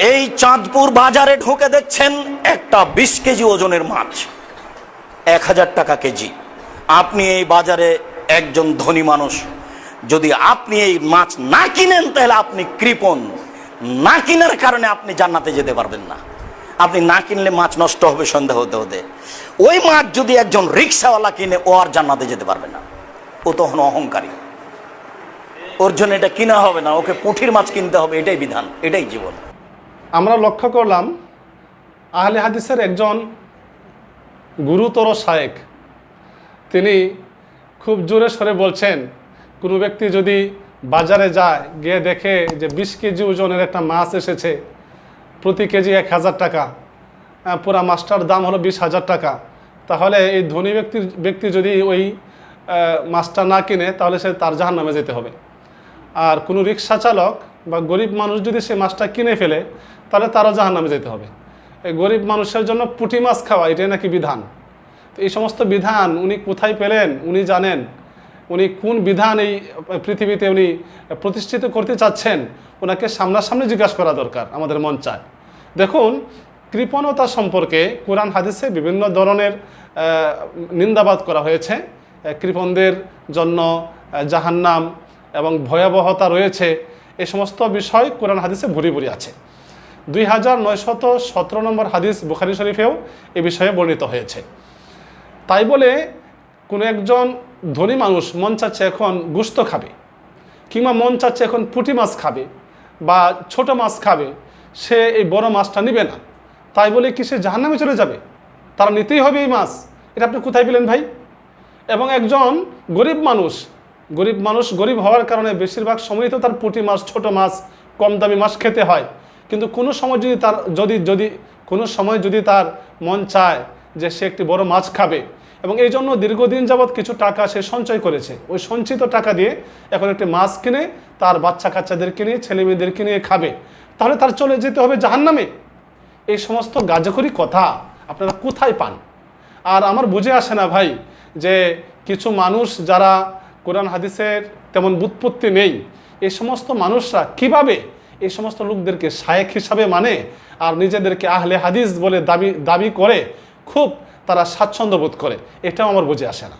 এই চাঁদপুর বাজারে ঢুকে দেখছেন একটা বিশ কেজি ওজনের মাছ। এক হাজার টাকা কেজি। আপনি এই বাজারে একজন ধনী মানুষ। যদি আপনি এই মাছ না কিনেন, তাহলে আপনি কৃপণ। না কেনার কারণে আপনি জান্নাতে যেতে পারবেন না। আপনি না কিনলে মাছ নষ্ট হবে, সন্দেহ হতে হতে। ওই মাছ যদি একজন রিক্সাওয়ালা কিনে, ও আর জান্নাতে যেতে পারবে না। ও তখন অহংকারী। ওর জন্য এটা কিনা হবে না, ওকে পুঁঠির মাছ কিনতে হবে, এটাই বিধান, এটাই জীবন। আমরা লক্ষ্য করলাম, আহলে হাদিসের একজন গুরুতর শায়েক, তিনি খুব জোরে সরে বলছেন, কোনো ব্যক্তি যদি বাজারে যায়, গিয়ে দেখে যে বিশ কেজি ওজনের একটা মাছ এসেছে, প্রতি কেজি এক হাজার টাকা পুরা মাছটার দাম হলো বিশ হাজার টাকা, তাহলে এই ধনী ব্যক্তির, ব্যক্তি যদি ওই মাছটা না কিনে, তাহলে সে তার জাহান নামে যেতে হবে। আর কোনো রিক্সা চালক বা গরিব মানুষ যদি সে মাছটা কিনে ফেলে, তাহলে তারও জাহান নামে যেতে হবে। এই গরিব মানুষের জন্য পুঁটি মাছ খাওয়া, এটাই নাকি বিধান? তো এই সমস্ত বিধান উনি কোথায় পেলেন? উনি জানেন। উনি কোন বিধান এই পৃথিবীতে উনি প্রতিষ্ঠিত করতে চাচ্ছেন? ওনাকে সামনাসামনি জিজ্ঞাসা করা দরকার, আমাদের মন চায়। দেখুন, কৃপণতা সম্পর্কে কোরআন হাদিসে বিভিন্ন ধরনের নিন্দাবাদ করা হয়েছে। কৃপণদের জন্য জাহান্নাম এবং ভয়াবহতা রয়েছে, এ সমস্ত বিষয় কোরআন হাদিসে ভুরি ভুরি আছে। দুই হাজার নয়শত সতেরো নম্বর হাদিস বুখারি শরীফেও এ বিষয়ে বর্ণিত হয়েছে। তাই বলে কোনো একজন ধনী মানুষ মন চাচ্ছে এখন গুস্ত খাবে, কিংবা মন চাচ্ছে এখন পুঁটি মাছ খাবে বা ছোট মাছ খাবে, সে এই বড় মাছটা নিবে না। তাই বলে কি সে জাহান্নামে চলে যাবে? তারা নিতেই হবে এই মাছ। এটা আপনি কোথায় পেলেন ভাই? এবং একজন গরিব মানুষ গরিব মানুষ গরিব হওয়ার কারণে বেশিরভাগ সময় তো তার পুঁটি মাছ, ছোট মাছ, কম দামি মাছ খেতে হয়। কিন্তু কোনো সময় যদি তার, যদি যদি, কোনো সময় যদি তার মন চায় যে সে একটি বড় মাছ খাবে এবং এই জন্য দীর্ঘদিন যাবৎ কিছু টাকা সে সঞ্চয় করেছে। ওই সঞ্চিত টাকা দিয়ে এখন একটি মাছ কিনে, তার বাচ্চা কাচ্চাদের কিনে ছেলে কিনে খাবে। তাহলে তার চলে যেতে হবে জাহান্নামে। এই সমস্ত গাজখরি কথা আপনারা কোথায় পান? আর আমার বুঝে আসে না ভাই যে কিছু মানুষ যারা কোরআন, হাদিসের তেমন বুৎপত্তি নেই। এই সমস্ত মানুষরা কীভাবে এই সমস্ত লোকদেরকে শায়েক হিসাবে মানে আর নিজেদেরকে আহলে হাদিস বলে দাবি দাবি করে? খুব তারা স্বাচ্ছন্দ্য বোধ করে। এটাও আমার বুঝে আসে না।